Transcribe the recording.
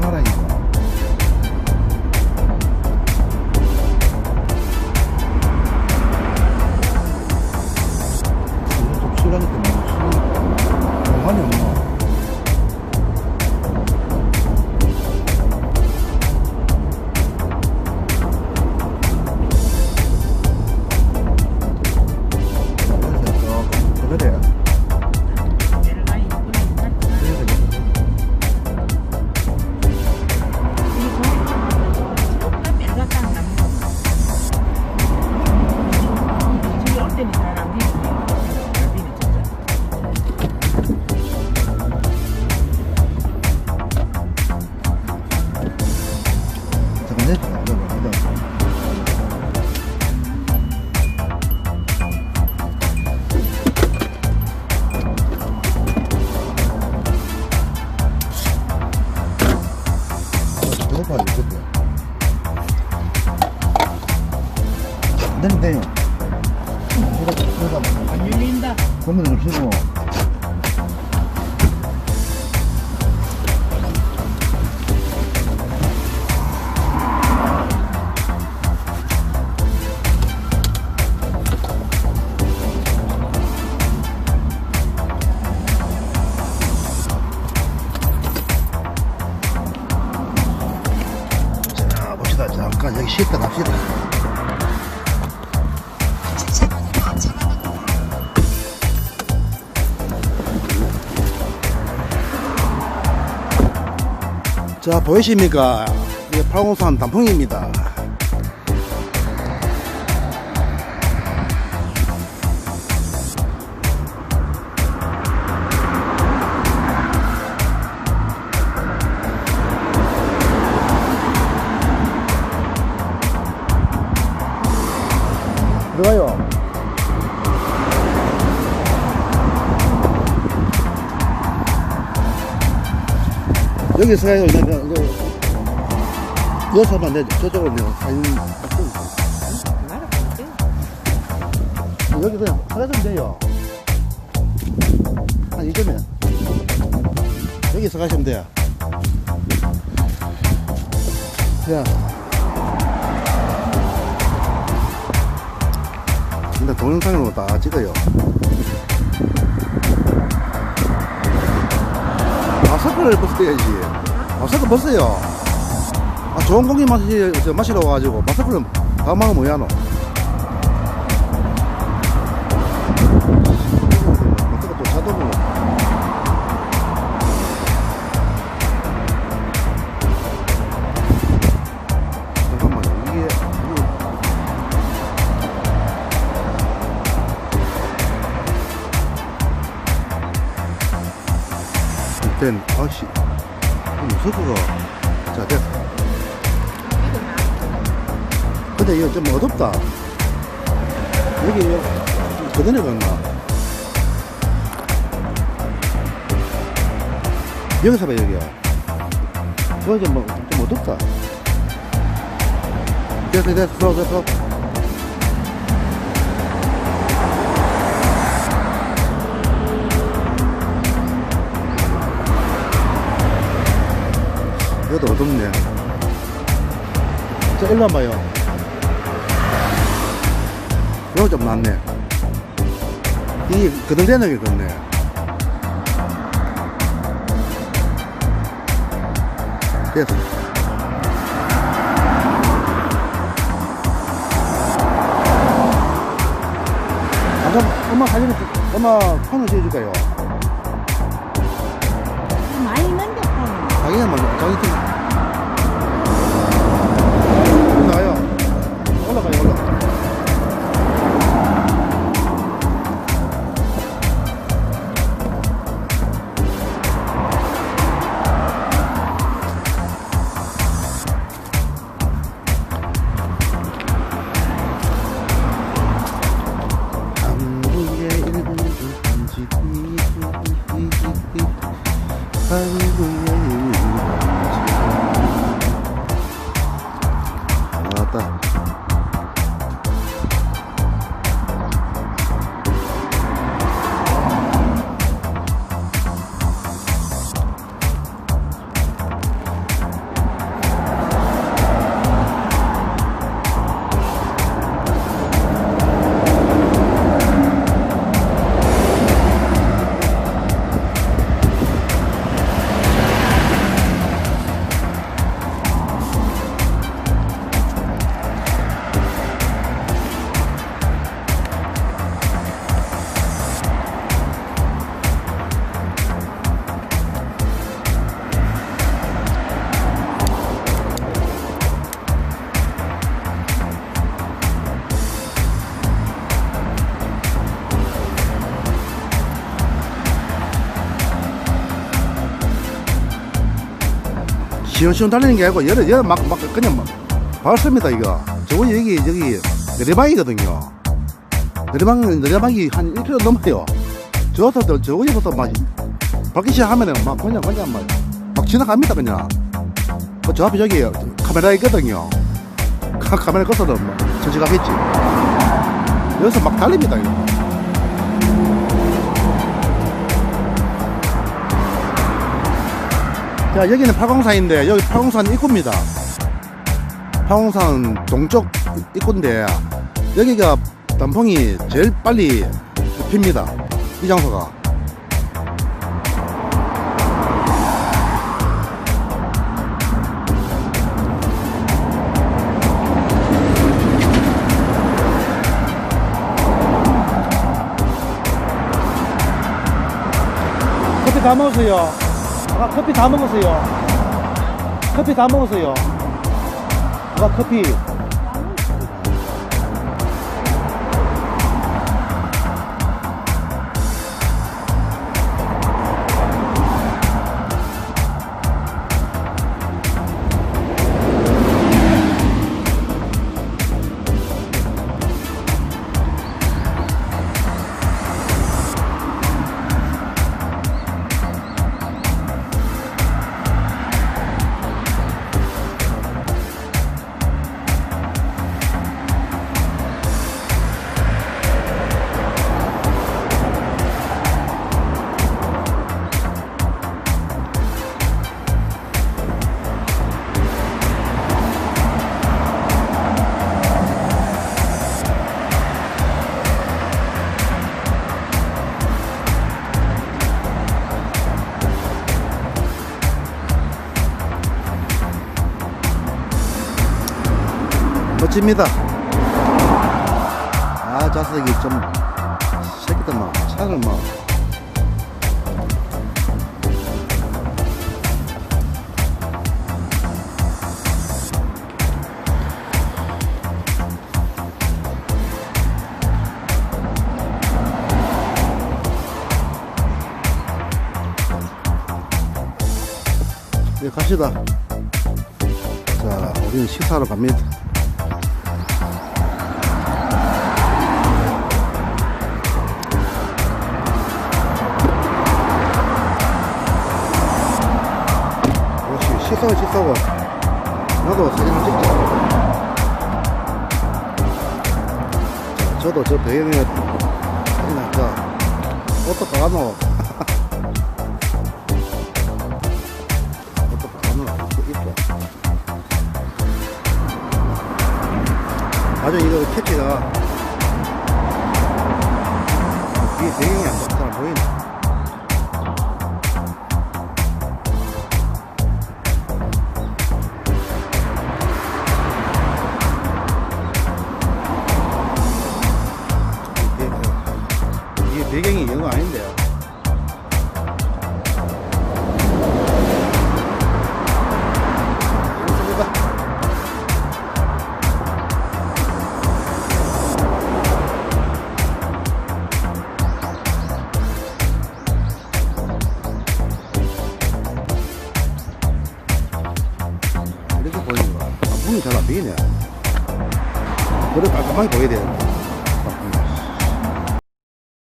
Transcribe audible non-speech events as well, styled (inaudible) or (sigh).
구경 잠깐 여기 쉬었다 갑시다. 자 보이십니까? 이게 803 단풍입니다 여기서 이거 여기서 하면 안 되죠. 저쪽으로 내가 사진 여기 그냥 사라지면 돼요. 한 이점에 여기서 가시면 돼요. 자. 근데 동영상으로 다 찍어요. 마스크를 벗어야지 마스크 벗어요. 아, 좋은 공기 마시, 저 마시러 와가지고 마스크를 다 막으면 뭐야 너? 아씨 무서워가 자 됐어 근데 이거 좀 어둡다. 여기 그전에 갔나? 여기서 봐 여기야. 이거 좀, 뭐, 좀 어둡다. 됐어 됐어 됐어 이것도 어둡네. 자, 일로 와봐요. 이거 좀 낫네. 이, 그들대는 게 좋네. 됐어. 엄마, 사진, 엄마 폰을 찍어줄까요? 많이 넘겨. 자기는 먼저, 자기 팀. 올라가요. 올라가요, 올라가. 시원시원 달리는 게 아니고 얘는 얘는 막, 막 그냥 막 발습니다 이거. 저거 여기 여기 내리막이거든요. 내리막 내리막이 한 1km 넘어요. 저부터 저거부터 막 밟기 시작하면은 막 그냥 그냥 막, 막 지나갑니다 그냥. 그저 앞에 저기 카메라 있거든요. 카, 카메라 꺼서는 뭐 천천히 가겠지. 여기서 막 달립니다 이거 자 여기는 팔공산인데 여기 팔공산 입구입니다. 팔공산 동쪽 입구인데 여기가 단풍이 제일 빨리 핍니다. 이 장소가. 커피 다 먹었어요 아까 커피 다 먹었어요. 커피 다 먹었어요. 아까 커피 멋집니다 아 자석이 좀 새끼들 막 차를 막 네, 갑시다. 자, 우리는 식사하러 갑니다. 역시 식사가 식사고 나도 사진 한 찍자. 자, 저도 저 배경에 사진 한자 옷도 가노 (laughs) 옷도 가노 입고. 맞아 이거 캐치가 뒤에 배경이 안잘 이렇게 보이는 거야.